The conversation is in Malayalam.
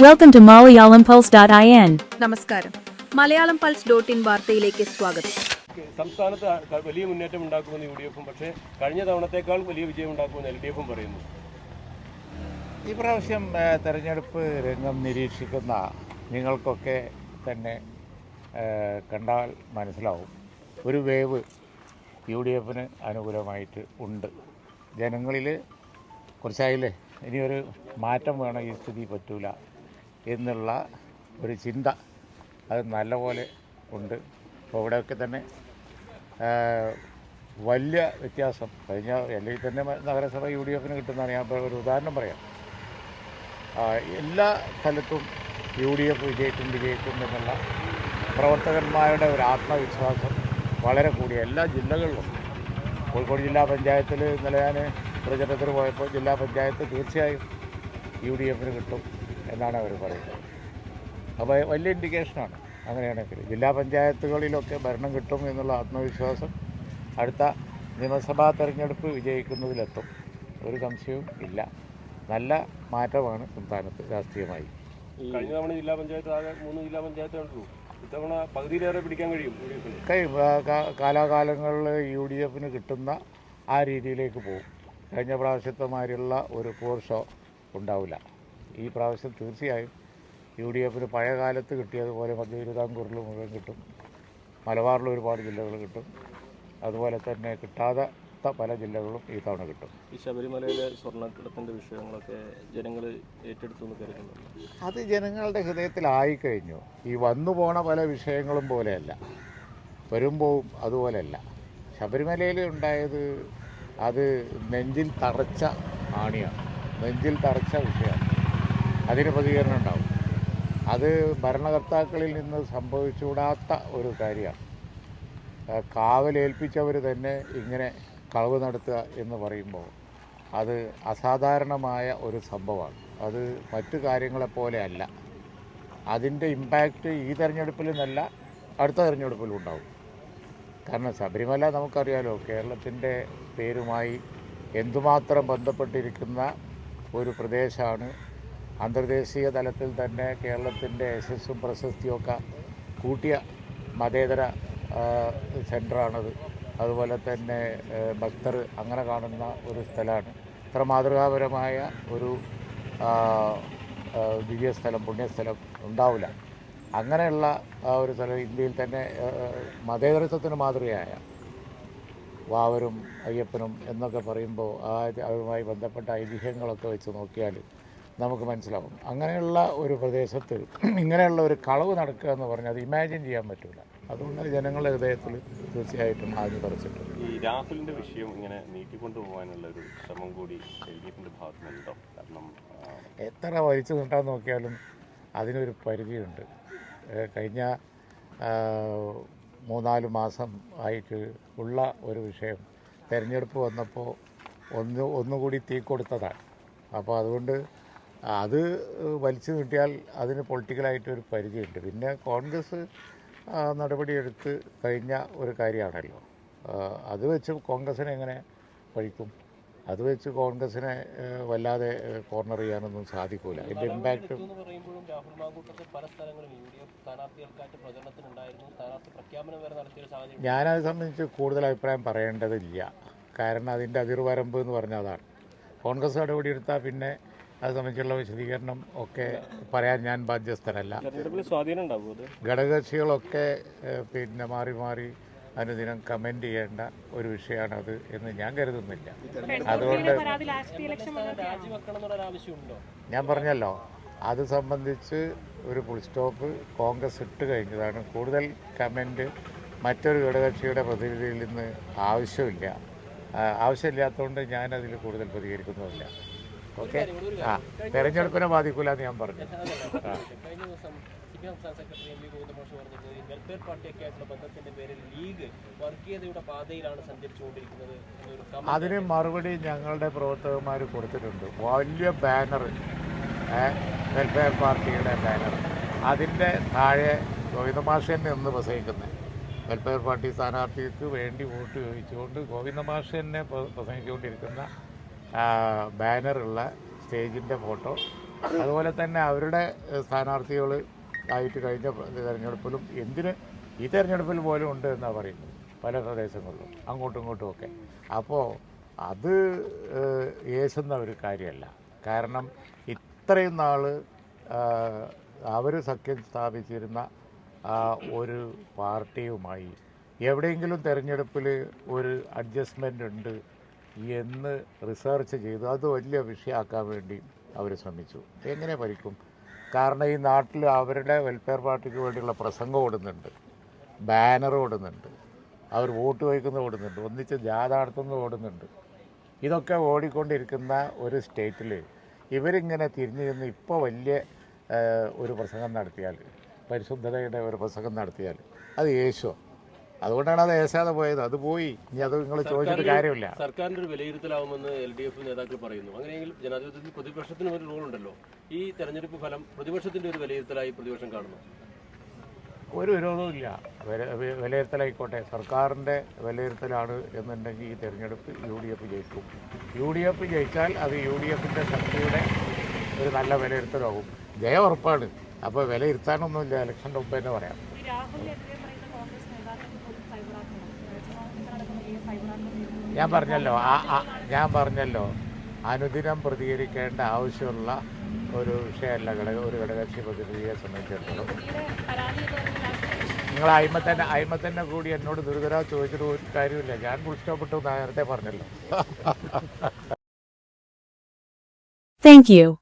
Welcome to MalayalamPulse.in. നമസ്കാരം. മലയാളം പൾസ് ഡോട്ട് ഇൻ വാർത്തയിലേക്ക് സ്വാഗതം. സംസ്ഥാനത്ത് വലിയ മുന്നേറ്റം ഉണ്ടാക്കുമെന്ന് യു ഡി എഫും പക്ഷേ കഴിഞ്ഞ തവണത്തേക്കാൾ വലിയ വിജയം ഉണ്ടാക്കുമെന്ന് എൽ ഡി എഫും പറയുന്നു. ഈ പ്രാവശ്യം തെരഞ്ഞെടുപ്പ് രംഗം നിരീക്ഷിക്കുന്ന നിങ്ങൾക്കൊക്കെ തന്നെ കണ്ടാൽ മനസ്സിലാവും. ഒരു വേവ് യു ഡി എഫിന് അനുകൂലമായിട്ട് ഉണ്ട്. ജനങ്ങളിൽ കുറച്ചായില്ലേ? ഇനിയൊരു മാറ്റം വേണം ഈ സ്ഥിതി പറ്റൂല. എന്നുള്ള ഒരു ചിന്ത അത് നല്ലപോലെ ഉണ്ട്. അപ്പോൾ ഇവിടെയൊക്കെ തന്നെ വലിയ വ്യത്യാസം. കഴിഞ്ഞ അല്ലെങ്കിൽ തന്നെ നഗരസഭ യു ഡി എഫിന് കിട്ടുന്നതാണ്. ഞാൻ ഒരു ഉദാഹരണം പറയാം. എല്ലാ സ്ഥലത്തും യു ഡി എഫ് വിജയിക്കും വിജയിക്കും എന്നുള്ള പ്രവർത്തകന്മാരുടെ ഒരു ആത്മവിശ്വാസം വളരെ കൂടിയ എല്ലാ ജില്ലകളിലും. കോഴിക്കോട് ജില്ലാ പഞ്ചായത്തിൽ ഇന്നലെ ഞാൻ പ്രചരണത്തിന് പോയപ്പോൾ ജില്ലാ പഞ്ചായത്ത് തീർച്ചയായും യു ഡി എഫിന് കിട്ടും. എന്നാണ് അവർ പറയുന്നത്. അപ്പോൾ വലിയ ഇൻഡിക്കേഷനാണ്. അങ്ങനെയാണെങ്കിൽ ജില്ലാ പഞ്ചായത്തുകളിലൊക്കെ ഭരണം കിട്ടും എന്നുള്ള ആത്മവിശ്വാസം അടുത്ത നിയമസഭാ തെരഞ്ഞെടുപ്പ് വിജയിക്കുന്നതിലെത്തും. ഒരു സംശയവും ഇല്ല. നല്ല മാറ്റമാണ് സംസ്ഥാനത്ത് രാഷ്ട്രീയമായി. കഴിഞ്ഞ തവണ ജില്ലാ പഞ്ചായത്ത് ആകെ മൂന്ന് ജില്ലാ ഇത്തവണ പകുതിയിലേറെ പിടിക്കാൻ കഴിയും കഴിയും. കാലാകാലങ്ങളിൽ യു ഡി എഫിന് കിട്ടുന്ന ആ രീതിയിലേക്ക് പോകും. കഴിഞ്ഞ പ്രാവശ്യത്തെ മാതിരിയുള്ള ഒരു പോർ ഷോ ഉണ്ടാവില്ല. ഈ പ്രാവശ്യം തീർച്ചയായും യു ഡി എഫിന് പഴയ കാലത്ത് കിട്ടിയതുപോലെ മധ്യ തിരുവിതാംകൂറിൽ മുഴുവൻ കിട്ടും. മലബാറിൽ ഒരുപാട് ജില്ലകൾ കിട്ടും. അതുപോലെ തന്നെ കിട്ടാത്ത പല ജില്ലകളും ഈ തവണ കിട്ടും. ഈ ശബരിമലയിലെ സ്വർണക്കിടത്തിന്റെ വിഷയങ്ങളൊക്കെ ജനങ്ങൾ ഏറ്റെടുത്തു എന്ന് കരുതുന്നുണ്ട്? അത് ജനങ്ങളുടെ ഹൃദയത്തിലായി കഴിഞ്ഞു. ഈ വന്നു പോണ പല വിഷയങ്ങളും പോലെയല്ല. വരുമ്പോഴും അതുപോലെയല്ല. ശബരിമലയിൽ ഉണ്ടായത് അത് നെഞ്ചിൽ തറച്ച ആണിയാണ്. നെഞ്ചിൽ തറച്ച വിഷയമാണ്. അതിന് പ്രതികരണം ഉണ്ടാവും. അത് ഭരണകർത്താക്കളിൽ നിന്ന് സംഭവിച്ചുകൂടാത്ത ഒരു കാര്യമാണ്. കാവലേൽപ്പിച്ചവർ തന്നെ ഇങ്ങനെ കളവ് നടത്തുക എന്ന് പറയുമ്പോൾ അത് അസാധാരണമായ ഒരു സംഭവമാണ്. അത് മറ്റു കാര്യങ്ങളെപ്പോലെ അല്ല. അതിന്റെ ഇമ്പാക്റ്റ് ഈ തെരഞ്ഞെടുപ്പിൽ നിന്നല്ല അടുത്ത തെരഞ്ഞെടുപ്പിലും ഉണ്ടാവും. കാരണം ശബരിമല നമുക്കറിയാലോ കേരളത്തിന്റെ പേരുമായി എന്തുമാത്രം ബന്ധപ്പെട്ടിരിക്കുന്ന ഒരു പ്രദേശമാണ് അന്തർദേശീയ തലത്തിൽ തന്നെ കേരളത്തിന്റെ യശസ്സും പ്രശസ്തിയും ഒക്കെ കൂട്ടിയ മതേതര സെന്ററാണത് അതുപോലെ തന്നെ ഭക്തർ അങ്ങനെ കാണുന്ന ഒരു സ്ഥലമാണ്. ഇത്ര മാതൃകാപരമായ ഒരു ദിവ്യസ്ഥലം പുണ്യസ്ഥലം ഉണ്ടാവില്ല. അങ്ങനെയുള്ള ഒരു സ്ഥലം ഇന്ത്യയിൽ തന്നെ മതേതരത്വത്തിന് മാതൃകയായ വാവരും അയ്യപ്പനും എന്നൊക്കെ പറയുമ്പോൾ ആ അതുമായി ബന്ധപ്പെട്ട ഐതിഹ്യങ്ങളൊക്കെ വെച്ച് നോക്കിയാൽ നമുക്ക് മനസ്സിലാവും. അങ്ങനെയുള്ള ഒരു പ്രദേശത്ത് ഇങ്ങനെയുള്ള ഒരു കളവ് നടക്കുക എന്ന് പറഞ്ഞാൽ അത് ഇമാജിൻ ചെയ്യാൻ പറ്റില്ല അതുകൊണ്ട് ജനങ്ങളുടെ ഹൃദയത്തിൽ തീർച്ചയായിട്ടും ആദ്യം പറിച്ചിട്ടുണ്ട് ഈ രാഹുലിന്റെ വിഷയം ഇങ്ങനെ നീട്ടിക്കൊണ്ടുപോകാനുള്ള ഒരു ശ്രമം കൂടി എൽ ഡി എഫിന്റെ ഭാഗത്തുനിന്നുണ്ടോ? കാരണം എത്ര വലിച്ചു നീട്ടാൻ നോക്കിയാലും അതിനൊരു പരിധിയുണ്ട്. കഴിഞ്ഞ മൂന്നാൽ മാസം ആയിട്ട് ഉള്ള ഒരു വിഷയം തിരഞ്ഞെടുപ്പ് വന്നപ്പോൾ ഒന്ന് ഒന്നുകൂടി തീ കൊടുത്തതാണ്. അപ്പോൾ അതുകൊണ്ട് അത് വലിച്ചു നീട്ടിയാൽ അതിന് പൊളിറ്റിക്കലായിട്ട് ഒരു പരിധിയുണ്ട് പിന്നെ കോൺഗ്രസ് നടപടിയെടുത്ത് കഴിഞ്ഞ ഒരു കാര്യമാണല്ലോ. അത് വെച്ച് കോൺഗ്രസിനെ എങ്ങനെ പഴിക്കും അത് വെച്ച് കോൺഗ്രസിനെ വല്ലാതെ കോർണർ ചെയ്യാനൊന്നും സാധിക്കൂല. ഒരു സാഹചര്യം ഞാനത് സംബന്ധിച്ച് കൂടുതൽ അഭിപ്രായം പറയേണ്ടതില്ല. കാരണം അതിന്റെ അതിർവരമ്പ് എന്ന് പറഞ്ഞാൽ അതാണ്. കോൺഗ്രസ് നടപടിയെടുത്താൽ പിന്നെ അത് സംബന്ധിച്ചുള്ള വിശദീകരണം ഒക്കെ പറയാൻ ഞാൻ ബാധ്യസ്ഥനല്ല ഘടകകക്ഷികളൊക്കെ പിന്നെ മാറി മാറി അനുദിനം കമന്റ് ചെയ്യേണ്ട ഒരു വിഷയമാണത് എന്ന് ഞാൻ കരുതുന്നില്ല. അതുകൊണ്ട് ഞാൻ പറഞ്ഞല്ലോ അത് സംബന്ധിച്ച് ഒരു ഫുൾ സ്റ്റോപ്പ് കോൺഗ്രസ് ഇട്ട് കഴിഞ്ഞതാണ്. കൂടുതൽ കമന്റ് മറ്റൊരു ഘടകകക്ഷിയുടെ പ്രതിനിധിയിൽ നിന്ന് ആവശ്യമില്ല. ആവശ്യമില്ലാത്തതുകൊണ്ട് ഞാനതിൽ കൂടുതൽ പ്രതികരിക്കുന്നുമില്ല. ഓക്കെ? ആ തെരഞ്ഞെടുപ്പിനെ ബാധിക്കില്ല എന്ന് ഞാൻ പറഞ്ഞു. കഴിഞ്ഞ ദിവസം സിപിഎം പി എം സംസ്ഥാന സെക്രട്ടറി എം വി ഗോതമോഷ് പറഞ്ഞത് ഈ വെൽഫെയർ പാർട്ടിയൊക്കെ ആയിട്ടുള്ള ബന്ധത്തിന്റെ പേരിൽ ലീഗ് വർഗീയതയുടെ പാതയിലാണ് സഞ്ചരിച്ചുകൊണ്ടിരിക്കുന്നത് എന്നൊരു comment അതിന് മറുപടി ഞങ്ങളുടെ പ്രവർത്തകന്മാർ കൊടുത്തിട്ടുണ്ട്. വലിയ ബാനർ വെൽഫെയർ പാർട്ടിയുടെ ബാനർ അതിന്റെ താഴെ ഗോവിന്ദമാഷൻ നിന്ന് പ്രസംഗിക്കുന്നത്. വെൽഫെയർ പാർട്ടി സ്ഥാനാർത്ഥിക്ക് വേണ്ടി വോട്ട് ചോദിച്ചുകൊണ്ട് ഗോവിന്ദമാഷനെ പ്രസംഗിച്ചുകൊണ്ടിരിക്കുന്ന ബാനറുള്ള സ്റ്റേജിന്റെ ഫോട്ടോ. അതുപോലെ തന്നെ അവരുടെ സ്ഥാനാർത്ഥികൾ ആയിട്ട് കഴിഞ്ഞ തിരഞ്ഞെടുപ്പിലും എന്തിന് ഈ തിരഞ്ഞെടുപ്പിൽ പോലും ഉണ്ട് എന്നാണ് പറയുന്നത്. പല പ്രദേശങ്ങളിലും അങ്ങോട്ടും ഇങ്ങോട്ടും ഒക്കെ. അപ്പോൾ അത് ഏശുന്ന ഒരു കാര്യമല്ല. കാരണം ഇത്രയും നാൾ അവർ സഖ്യം സ്ഥാപിച്ചിരുന്ന ഒരു പാർട്ടിയുമായി എവിടെയെങ്കിലും തെരഞ്ഞെടുപ്പിൽ ഒരു അഡ്ജസ്റ്റ്മെന്റ് ഉണ്ട് എന്ന് റിസർച്ച് ചെയ്തു. അത് വലിയ വിഷയമാക്കാൻ വേണ്ടി അവർ ശ്രമിച്ചു. എങ്ങനെ ഭരിക്കും? കാരണം ഈ നാട്ടിൽ അവരുടെ വെൽഫെയർ പാർട്ടിക്ക് വേണ്ടിയുള്ള പ്രസംഗം ഓടുന്നുണ്ട്. ബാനർ ഓടുന്നുണ്ട്. അവർ വോട്ട് വയ്ക്കുന്ന ഓടുന്നുണ്ട്. ഒന്നിച്ച് ജാഥ ഓടുന്നുണ്ട്. ഇതൊക്കെ ഓടിക്കൊണ്ടിരിക്കുന്ന ഒരു സ്റ്റേറ്റിൽ ഇവരിങ്ങനെ തിരിഞ്ഞു നിന്ന് ഇപ്പോൾ വലിയ ഒരു പ്രസംഗം നടത്തിയാൽ പരിശുദ്ധതയുടെ ഒരു പ്രസംഗം നടത്തിയാൽ അത് യേശോ അതുകൊണ്ടാണ് അത് ഏശാതെ പോയത്. അത് പോയി. ഇനി അത് നിങ്ങൾ ചോദിച്ചിട്ട് കാര്യമില്ല. സർക്കാരിന്റെ ഒരു വിലയിരുത്തലാവുമെന്ന് എൽ ഡി എഫ് നേതാക്കൾ പറയുന്നു. അങ്ങനെയെങ്കിൽ ജനാധിപത്യത്തിൽ പ്രതിപക്ഷത്തിന് ഒരു റോൾ ഉണ്ടല്ലോ. ഈ തെരഞ്ഞെടുപ്പ് ഫലം പ്രതിപക്ഷത്തിന്റെ ഒരു വിലയിരുത്തലായി പ്രതിപക്ഷം കാണുന്നു. ഒരു വിരോധവുമില്ല വിലയിരുത്തലായിക്കോട്ടെ. സർക്കാരിന്റെ വിലയിരുത്തലാണ് എന്നുണ്ടെങ്കിൽ ഈ തെരഞ്ഞെടുപ്പ് യു ഡി എഫ് ജയിക്കും. യു ഡി എഫ് ജയിച്ചാൽ അത് യു ഡി എഫിന്റെ ശക്തിയുടെ ഒരു നല്ല വിലയിരുത്തലാകും. ജയ ഉറപ്പാണ്. അപ്പോൾ വിലയിരുത്താനൊന്നുമില്ല. ഇലക്ഷന്റെ മുമ്പ് തന്നെ പറയാം. ഞാൻ പറഞ്ഞല്ലോ ആ ഞാൻ പറഞ്ഞല്ലോ അനുദിനം പ്രതികരിക്കേണ്ട ആവശ്യമുള്ള ഒരു വിഷയമല്ല ഘടക ഒരു ഘടകകക്ഷി പ്രതിനിധിയെ സംബന്ധിച്ചിടത്തോളം. നിങ്ങൾ അയിമ തന്നെ അയിമ തന്നെ കൂടി എന്നോട് ദുരിതരാ ചോദിച്ചിട്ട് ഒരു കാര്യമില്ല. ഞാൻ ഫുൾ സ്റ്റോപ്പ് നേരത്തെ പറഞ്ഞല്ലോ. Thank you.